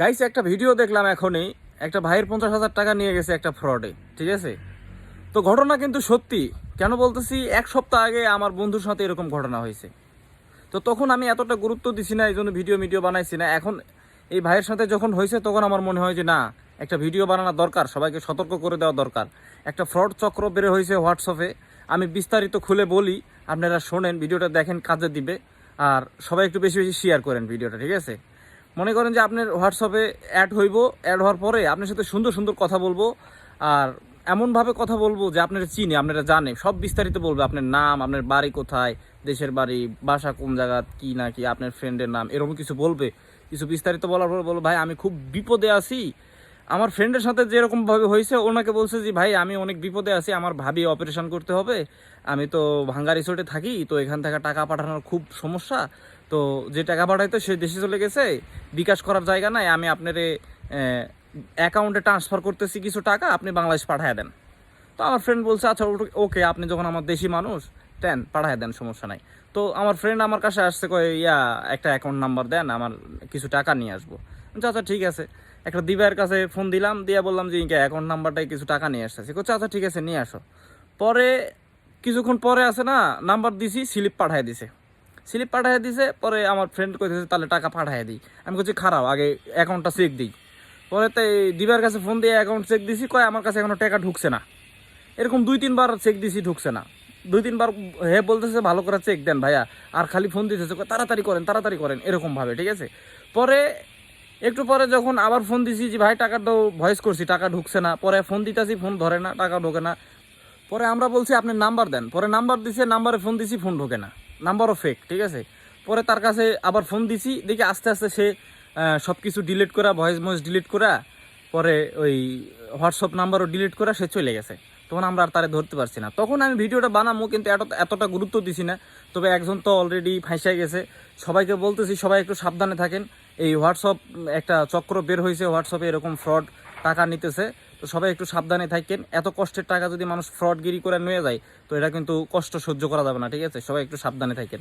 Guys একটা video দেখলাম এখনই। একটা ভাইয়ের পঞ্চাশ হাজার টাকা নিয়ে গেছে একটা ফ্রডে ঠিক আছে? তো ঘটনা কিন্তু সত্যি। কেন বলতেছি, এক সপ্তাহ আগে আমার বন্ধুর সাথে এরকম ঘটনা হয়েছে। তো তখন আমি এতটা গুরুত্ব দিছি না, এই জন্য ভিডিও ভিডিও বানাইছি না। এখন এই ভাইয়ের সাথে যখন হয়েছে, তখন আমার মনে হয় যে না, একটা ভিডিও বানানো দরকার, সবাইকে সতর্ক করে দেওয়া দরকার। একটা ফ্রড চক্র বের হয়েছে হোয়াটসঅ্যাপে আমি বিস্তারিত খুলে বলি, আপনারা শোনেন ভিডিওটা দেখেন, কাজে দিবে। আর সবাই একটু বেশি বেশি শেয়ার করেন ভিডিওটা ঠিক আছে? মনে করেন যে আপনার হোয়াটসঅ্যাপে অ্যাড হইব অ্যাড হওয়ার পরে আপনার সাথে সুন্দর সুন্দর কথা বলব, আর এমনভাবে কথা বলব যে আপনারা চিনি, আপনারা জানে। সব বিস্তারিত বলবে, আপনার নাম, আপনার বাড়ি কোথায়, দেশের বাড়ি, বাসা কোন জায়গা, কি না কি, আপনার ফ্রেন্ডের নাম, এরকম কিছু বলবে। কিছু বিস্তারিত বলার পর বলব, ভাই, আমি খুব বিপদে আছি। আমার ফ্রেন্ডের সাথে যেরকম ভাবে হয়েছে, ওনাকে বলছে যে, ভাই, আমি অনেক বিপদে আছি, আমার ভাবি অপারেশন করতে হবে, আমি তো ভাঙ্গা রিসোর্টে থাকি, তো এখান থেকে টাকা পাঠানোর খুব সমস্যা, তো যে টাকা পাঠাইতো সে দেশে চলে গেছে, বিকাশ করার জায়গা নাই, আমি আপনার অ্যাকাউন্টে ট্রান্সফার করতেছি কিছু টাকা, আপনি বাংলাদেশ পাঠায় দেন। তো আমার ফ্রেন্ড বলছে আচ্ছা ওকে, আপনি যখন আমার দেশি মানুষ, দেন পাঠায় দেন, সমস্যা নাই। তো আমার ফ্রেন্ড আমার কাছে আসছে, কয়, ইয়া, একটা অ্যাকাউন্ট নাম্বার দেন, আমার কিছু টাকা নিয়ে আসব। আচ্ছা ঠিক আছে। একটা দিবার কাছে ফোন দিলাম, দিয়ে বললাম যে, ইনকা অ্যাকাউন্ট নাম্বারটাই কিছু টাকা নিয়ে আসতেছি। বলছে আচ্ছা ঠিক আছে, নিয়ে আসো। পরে কিছুক্ষণ পরে আছে না নাম্বার দিছি, স্লিপ পাঠায় দিছে। স্লিপ পাঠায় দিছে, পরে আমার ফ্রেন্ড কইতেছে তাহলে টাকা পাঠায় দিই। আমি বলছি খারাপ, আগে অ্যাকাউন্টটা চেক দিই। পরে তাই দিবার কাছে ফোন দিয়ে অ্যাকাউন্ট চেক দিছি, কয়, আমার কাছে এখনও টাকা ঢুকছে না। এরকম দুই, তিনবার চেক দিছি, ঢুকছে না। দুই, তিনবার হে বলতেছে, ভালো করে চেক দেন ভাইয়া। আর খালি ফোন দিতেছে তাড়াতাড়ি করেন তাড়াতাড়ি করেন, এরকমভাবে, ঠিক আছে? পরে একটু পরে যখন আবার ফোন দিছি যে, ভাই, টাকা দাও ভয়েস করছি, টাকা ঢুকছে না। পরে ফোন দিতেছি ফোন ধরে না, টাকা ঢোকে না। পরে আমরা বলছি, আপনি নাম্বার দেন। পরে নাম্বার দিছে নাম্বারে ফোন দিছি ফোন ঢোকে না। নাম্বারও ফেক ঠিক আছে? পরে তার কাছে আবার ফোন দিছি, দেখি আস্তে আস্তে সে সব কিছু ডিলিট করা ভয়েস ময়েস ডিলিট করা, পরে ওই হোয়াটসঅ্যাপ নাম্বারও ডিলিট করা, সে চলে গেছে। তখন আমরা আর তারে ধরতে পারছি না। তখন আমি ভিডিওটা বানাবো কিন্তু এত, এতটা গুরুত্ব দিছি না। তবে একজন তো অলরেডি ফাঁসে গেছে। সবাইকে বলতেছি, সবাই একটু সাবধানে থাকেন। এই হোয়াটসঅ্যাপ একটা চক্র বের হয়েছে হোয়াটসঅ্যাপে এরকম ফ্রড টাকা নিতেছে। তো সবাই একটু সাবধানে থাকেন। এত কষ্টের টাকা যদি মানুষ ফ্রডগিরি করে নিয়ে যায়, তো এটা কিন্তু কষ্ট সহ্য করা যাবে না, ঠিক আছে? সবাই একটু সাবধানে থাকেন।